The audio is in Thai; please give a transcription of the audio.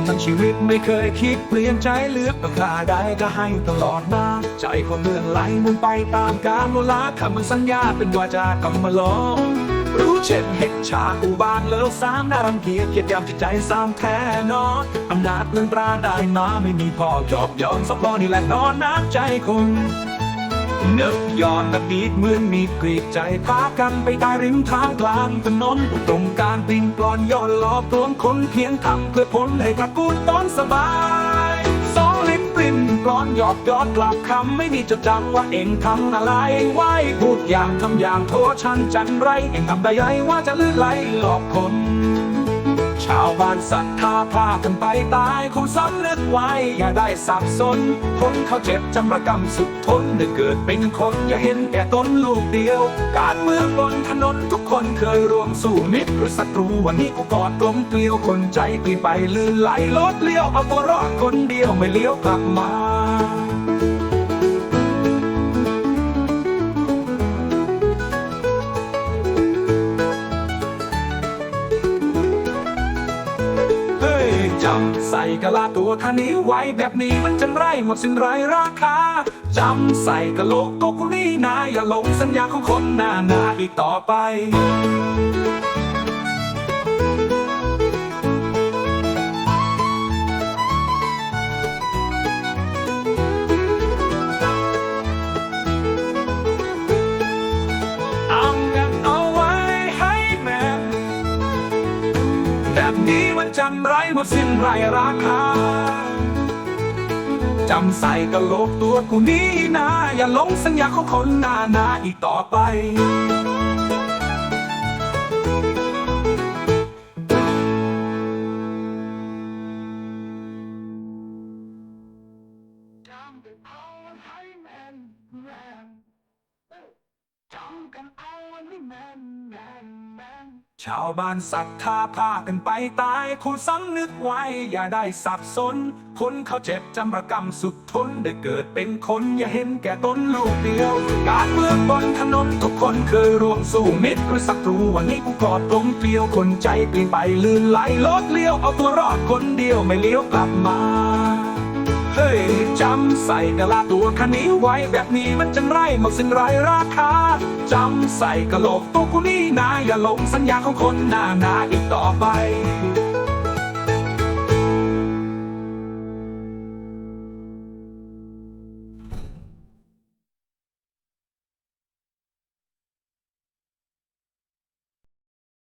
มทั้งชีวิตไม่เคยคิดเปลี่ยนใจเลือกราคาใดก็ให้ตลอดมาใจคนเลื่อนไหลมุนไปตามกาลเวลาคำมันสัญญาเป็นวาจากำมาลองรู้เช่นเห็นชาอุบานเลิศสามนารังเกียจเกียดยามจิตใจสามแท้นอนอำนาจเงินตราได้มาไม่มีพอจอบย้อนสักพอนี่แหละนอนน้ำใจคน นึกย้อนอดีตเหมือนมีกรีดใจพากันไปตายริมทางกลางถนนตรงการปิงปลอนย้อนล้อปลวงคนเพียงทำเพื่อผลให้ตระกูลตอนสบายสองลิ้นปริ้นปลอนหยอกยอดกลับคำไม่มีจดจำว่าเองทำอะไรไว้พูดอย่างทำอย่างโทษฉันจันไรเองทำได้ไงว่าจะลื่นไหลหลอกคน ชาวบ้านศรัทธาพากันไปตายคงสำนึกไว้ อย่าได้สับสน คนเขาเจ็บจำระกรรมสุดทนได้เกิดเป็นคนอย่าเห็นแก่ตนลูกเดียว การเมืองบนถนนทุกคนเคยรวมสู้มิตรหรือศัตรูวันนี้กูกอดกลมเกลียวคนใจปีไปลื่นไหลลดเลี้ยวเอาตัวรอดคนเดียวไม่เลี้ยวกลับมา จำใส่กะลาตัวท่านี้ไว้แบบนี้มันจะไรหมดสิ้นไรราคาจำใส่กะโหลกตัวคนนี้นาอย่าหลงสัญญาของคนหน้าหนาอีกต่อไปันจำไรหมดสิ้นไรราคา จำใส่กะโหลกตัวกูนี้นะ อย่าหลงสัญญาของคนนานาอีกต่อไปจำกันเอาให้แมนแม่น ชาวบ้านศรัทธาพากันไปตายคุณสำนึกไว้ อย่าได้สับสน คนเขาเจ็บจำระกรรมสุดทนได้เกิดเป็นคนอย่าเห็นแก่ตนลูกเดียว การเมืองบนถนนทุกคนเคยร่วมสู้มิตรหรือศัตรูวันนี้กูกอดตรงเกลียวคนใจเปลี่ยนไปลื่นไหลลดเลี้ยวเอาตัวรอดคนเดียวไม่เลี้ยวกลับมา เฮ้ย จำใส่กะลาตัวคันนี้ไว้แบบนี้มันจังไรหมดสิ้นไรราคาจำใส่กะโหลกตัวกูนี่นะอย่าหลงสัญญาของคนหน้าหนาอีกต่อไป